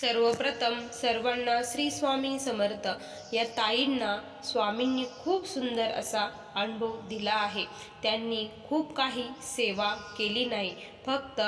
सर्वप्रथम सर्वांना श्री स्वामी समर्थ. या ताईंना स्वामींनी खूप सुंदर असा अनुभव दिला आहे. त्यांनी खूप काही सेवा केली नाही. फक्त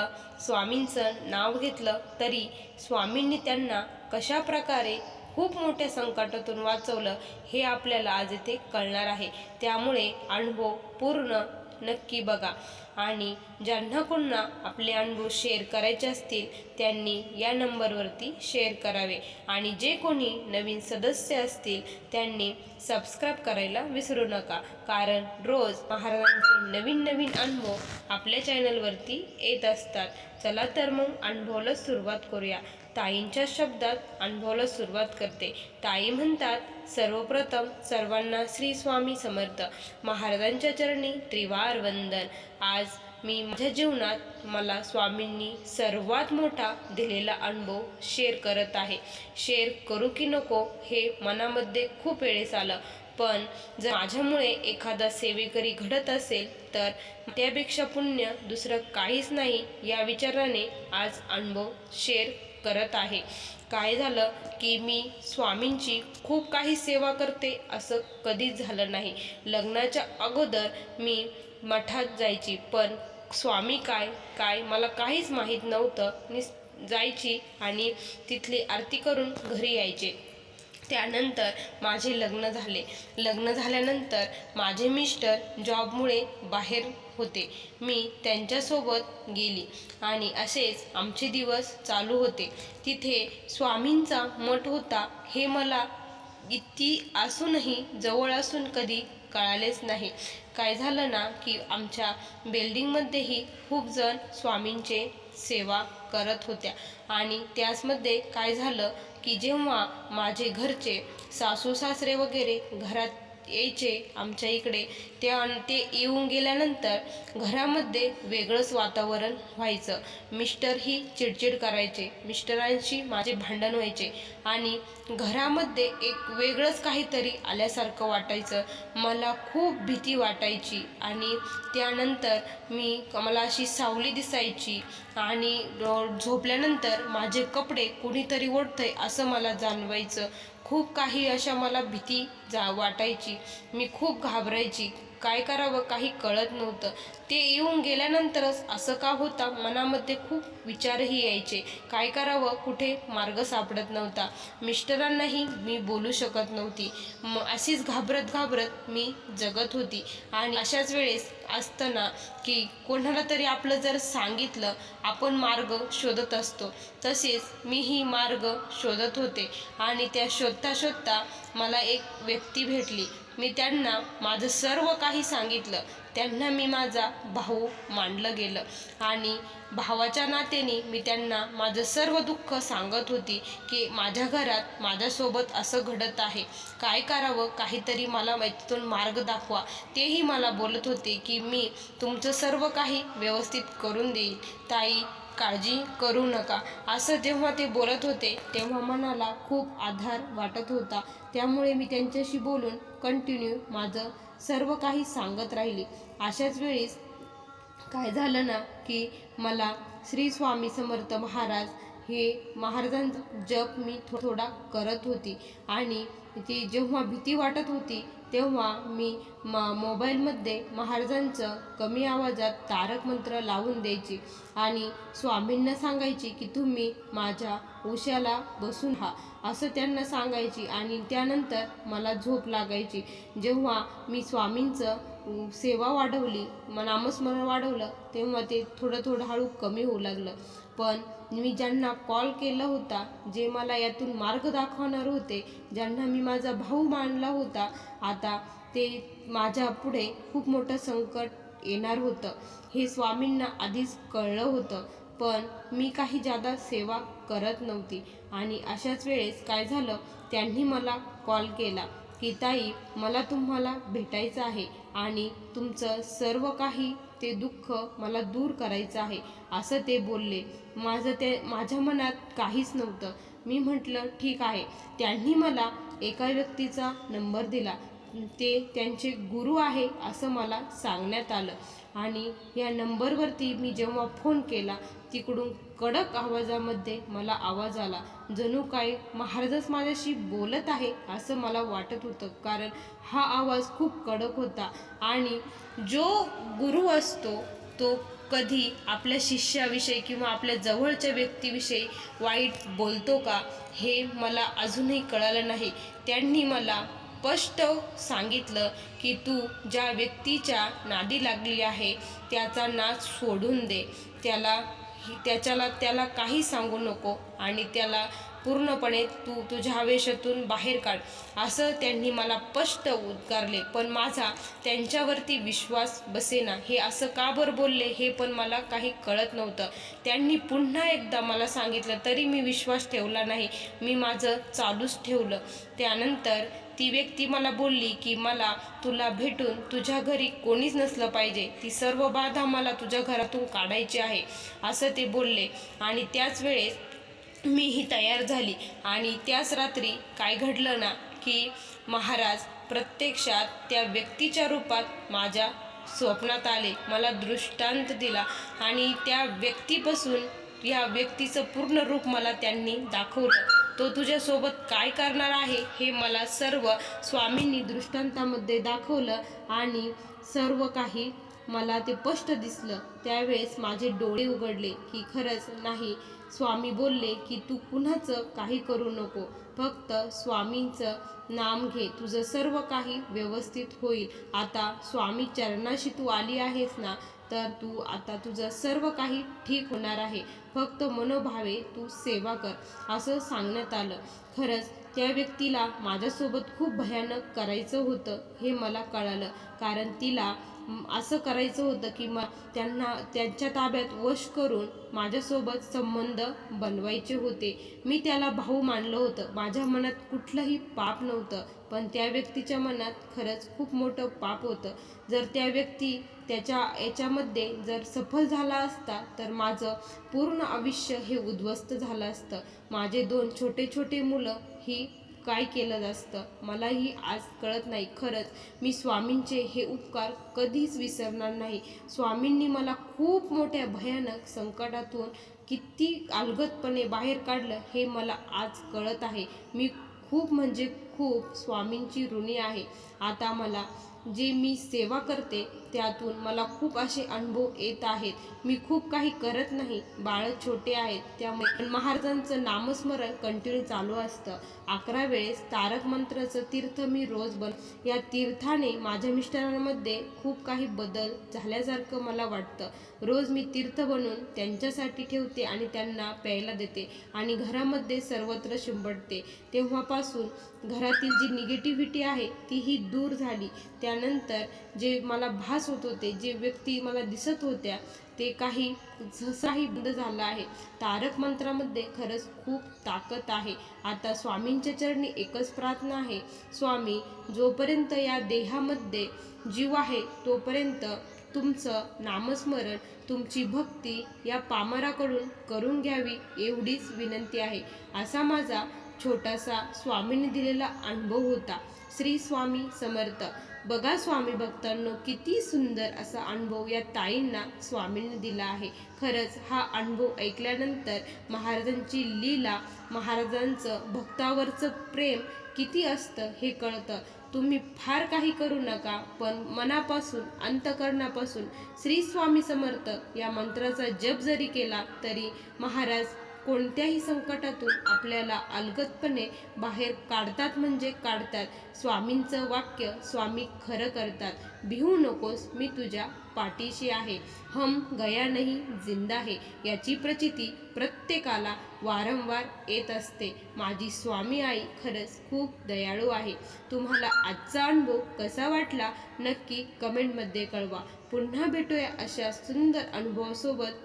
स्वामींचं नाव घेतलं तरी स्वामींनी त्यांना कशा प्रकारे खूप मोठ्या संकटातून वाचवलं हे आपल्याला आज इथे कळणार आहे. त्यामुळे अनुभव पूर्ण नक्की बघा. आणि ज्यांना कोणा आपले अनुभव शेअर करायचे असतील त्यांनी या नंबरवरती शेअर करावे. आणि जे कोणी नवीन सदस्य असतील त्यांनी सबस्क्राईब करायला विसरू नका. कारण रोज महाराजांचे नवीन नवीन अनुभव आपल्या चॅनलवरती येत असतात. चला तर मग अनुभवाला सुरुवात करूया. ताईंच्या शब्दात अनुभवाला सुरुवात करते. ताई म्हणतात सर्वप्रथम सर्वांना श्री स्वामी समर्थ. महाराजांच्या चरणी त्रिवार वंदन. आज मी माझ्या जीवनात मला स्वामींनी सर्वात मोठा दिलेला अनुभव शेअर करत आहे. शेअर करू की नको हे मनामध्ये खूप वेळेस आलं. पण जर माझ्यामुळे एखादा सेवेकरी घडत असेल तर त्यापेक्षा पुण्य दुसरं काहीच नाही या विचाराने आज अनुभव शेअर करत आहे. काय झालं की मी स्वामींची खूप काही सेवा करते असं कधीच झालं नाही. लग्नाच्या अगोदर मी मठात जायची. पण स्वामी काय? काय? मला काहीच माहीत नव्हतं. मी जायची आणि तिथली आरती करून घरी यायचे. त्यानंतर माझे लग्न झाले. लग्न झाल्यानंतर माझे मिस्टर जॉबमुळे बाहेर होते. मी त्यांच्यासोबत गेली आणि असेच आमचे दिवस चालू होते. तिथे स्वामींचा मठ होता हे मला इतकी असूनही जवळ असून कधी कळालेच नाही. काय झालं ना की आमच्या बिल्डिंगमध्येही खूप जण स्वामींचे सेवा करत होत्या. आणि त्याचमध्ये काय झालं की जेव्हा माझे घरचे सासू सासरे वगैरे घरात यायचे आमच्या इकडे. ते ते येऊन गेल्यानंतर घरामध्ये वेगळंच वातावरण व्हायचं. मिस्टरही चिडचिड करायचे. मिस्टरांशी माझे भांडण व्हायचे. आणि घरामध्ये एक वेगळंच काहीतरी आल्यासारखं वाटायचं. मला खूप भीती वाटायची. आणि त्यानंतर मी मला अशी सावली दिसायची. आणि झोपल्यानंतर माझे कपडे कुणीतरी ओढतंय असं मला जाणवायचं. खूप काही अशा मला भीती जा वाटायची. मी खूप घाबरायची. काय करावं? काही कळत नव्हतं. ते येऊन गेल्यानंतरच असं का होता? मनामध्ये खूप विचारही यायचे. काय करावं? कुठे? मार्ग सापडत नव्हता. मिस्टरांनाही मी बोलू शकत नव्हती. म अशीच घाबरत घाबरत मी जगत होती. आणि अशाच वेळेस असताना की कोणाला तरी आपलं जर सांगितलं आपण मार्ग शोधत असतो. तसेच मीही मार्ग शोधत होते आणि त्या शोधता शोधता मला एक व्यक्ती भेटली. मी त्यांना माझं सर्व काही सांगितलं. त्यांना मी माझा भाऊ मानलं गेलं. आणि भावाच्या नात्याने मी त्यांना माझं सर्व दुःख सांगत होती की माझ्या घरात माझ्यासोबत असं घडत आहे. काय करावं? काहीतरी मला माहितीतून मार्ग दाखवा. तेही मला बोलत होते की मी तुमचं सर्व काही व्यवस्थित करून देईल ताई काळजी करू नका. असं जेव्हा ते बोलत होते तेव्हा मनाला खूप आधार वाटत होता. त्यामुळे मी त्यांच्याशी बोलून कंटिन्यू माझं सर्व काही सांगत राहिली. अशाच वेळेस काय झालं ना की मला श्री स्वामी समर्थ महाराज हे महाराजांचा जप मी थो थोडा करत होती. आणि ती जेव्हा भीती वाटत होती तेव्हा मी म मोबाईलमध्ये महाराजांचं कमी आवाजात तारक मंत्र लावून द्यायची आणि स्वामींना सांगायची की तुम्ही माझ्या उशाला बसून हा असं त्यांना सांगायची आणि त्यानंतर मला झोप लागायची. जेव्हा मी स्वामींचं सेवा वाढवली म नामस्मरण वाढवलं तेव्हा ते थोडं थोडं हळू कमी होऊ लागलं. पण मी ज्यांना कॉल केला होता जे मला यातून मार्ग दाखवणार होते ज्यांना मी माझा भाऊ मानला होता आता ते माझ्या पुढे खूप मोठं संकट येणार होतं. हे स्वामींना आधीच कळलं होतं पण मी काही जादा सेवा करत नव्हती. आणि अशाच वेळेस काय झालं त्यांनी मला कॉल केला. की ताई मला तुम्हाला भेटायचं आहे आणि तुमचं सर्व काही ते दुःख मला दूर करायचं आहे असं ते बोलले. माझं ते माझ्या मनात काहीच नव्हतं. मी म्हटलं ठीक आहे. त्यांनी मला एका व्यक्तीचा नंबर दिला. ते त्यांचे गुरु आहे असं मला सांगण्यात आलं. आणि या नंबरवरती मी जेव्हा फोन केला तिकडून कडक आवाजामध्ये मला आवाज आला जणू काय महाराजच माझ्याशी बोलत आहे? असं मला वाटत होतं. कारण हा आवाज खूप कडक होता. आणि जो गुरु असतो तो कधी आपल्या शिष्याविषयी किंवा आपल्या जवळच्या व्यक्तीविषयी वाईट बोलतो का हे मला अजूनही कळालं नाही. त्यांनी मला स्पष्ट सांगितलं की तू ज्या व्यक्तीच्या नादी लागली आहे त्याचा नाच सोडून दे. त्याला त्याच्याला त्याला काही सांगू नको आणि त्याला पूर्णपणे तू तुझ्या आवेशातून बाहेर काढ. असं त्यांनी मला स्पष्ट उद्गारले पण माझा त्यांच्यावरती विश्वास बसेना. हे असं का बरं बोलले हे पण मला काही कळत नव्हतं. त्यांनी पुन्हा एकदा मला सांगितलं तरी मी विश्वास ठेवला नाही. मी माझं चालूच ठेवलं. त्यानंतर ती व्यक्ती मला बोलली की मला तुला भेटून तुझ्या घरी कोणीच नसलं पाहिजे. ती सर्व बाधा मला तुझ्या घरातून काढायची आहे असं ते बोलले. आणि त्याच वेळेस मीही तयार झाली. आणि त्याच रात्री काय घडलं ना की महाराज प्रत्यक्षात त्या व्यक्तीच्या रूपात माझ्या स्वप्नात आले. मला दृष्टांत दिला आणि त्या व्यक्तीपासून या व्यक्तीचं पूर्ण रूप मला त्यांनी दाखवलं. तो तुझ्यासोबत काय करणार आहे हे मला सर्व स्वामींनी दृष्टांतामध्ये दाखवलं आणि सर्व काही मला ते स्पष्ट दिसलं. त्यावेळेस माझे डोळे उघडले की खरंच नाही स्वामी बोलले की तू कुणाचं काही करू नको. फक्त स्वामींचं नाम घे. तुझं सर्व काही व्यवस्थित होईल. आता स्वामी चरणाशी तू आली आहेस ना तर तू आता तुझं सर्व काही ठीक होणार आहे. फक्त मनोभावे तू सेवा कर. असं सांगण्यात आलं. खरंच त्या व्यक्तीला माझ्यासोबत खूप भयानक करायचं होतं हे मला कळालं. कारण तिला असं करायचं होतं की मग त्यांना त्यांच्या ताब्यात वश करून माझ्यासोबत संबंध बनवायचे होते. मी त्याला भाऊ मानलं होतं. माझ्या मनात कुठलंही पाप नव्हतं. पण त्या व्यक्तीच्या मनात खरंच खूप मोठं पाप होतं. जर त्या व्यक्ती त्याच्या याच्यामध्ये जर सफल झाला असता तर माझं पूर्ण आयुष्य हे उद्ध्वस्त झालं असतं. माझे दोन छोटे छोटे मुलं ही काय केलं असतं मलाही आज कळत नाही. खरंच मी स्वामींचे हे उपकार कधीच विसरणार नाही. स्वामींनी मला खूप मोठ्या भयानक संकटातून किती अलगदपणे बाहेर काढलं हे मला आज कळत आहे. मी खूप म्हणजे खूप स्वामींची ऋणी आहे. आता मला जे मी सेवा करते त्यातून मला खूप असे अनुभव येत आहेत. मी खूप काही करत नाही. बाळ छोटे आहेत. त्यामुळे महाराजांचं नामस्मरण कंटिन्यू चालू असतं. अकरा वेळेस तारक मंत्राचं तीर्थ मी रोज बन या तीर्थाने माझ्या मिस्टरांमध्ये खूप काही बदल झाल्यासारखं मला वाटतं. रोज मी तीर्थ बनवून त्यांच्यासाठी ठेवते आणि त्यांना प्यायला देते आणि घरामध्ये सर्वत्र शिंपडते. तेव्हापासून घरा घरातील जी निगेटिव्हिटी आहे तीही दूर झाली. त्यानंतर जे मला भास होत होते जे व्यक्ती मला दिसत होत्या ते काही सहसाही बंद झालं आहे. तारक मंत्रामध्ये खरंच खूप ताकद आहे. आता स्वामींच्या चरणी एकच प्रार्थना आहे. स्वामी जोपर्यंत या देहामध्ये जीव आहे तोपर्यंत तुमचं नामस्मरण तुमची भक्ती या पामराकडून करून घ्यावी एवढीच विनंती आहे. असा माझा छोटासा स्वामींनी दिलेला अनुभव होता. श्री स्वामी समर्थ. बघा स्वामी भक्तांनो किती सुंदर असा अनुभव या ताईंना स्वामींनी दिला आहे. खरंच हा अनुभव ऐकल्यानंतर महाराजांची लीला महाराजांचं भक्तावरचं प्रेम किती असतं हे कळतं. तुम्ही फार काही करू नका पण मनापासून अंतकरणापासून श्री स्वामी समर्थ या मंत्राचा जप जरी केला तरी महाराज कोणत्याही संकटातून आपल्याला अलगतपणे बाहेर काढतात म्हणजे काढतात. स्वामींचं वाक्य स्वामी खरं करतात. भिवू नकोस मी तुझ्या पाठीशी आहे. हम गया नाही जिंदा आहे याची प्रचिती प्रत्येकाला वारंवार येत असते. माझी स्वामी आई खरंच खूप दयाळू आहे. तुम्हाला आजचा अनुभव कसा वाटला नक्की कमेंटमध्ये कळवा. पुन्हा भेटूया अशा सुंदर अनुभवासोबत.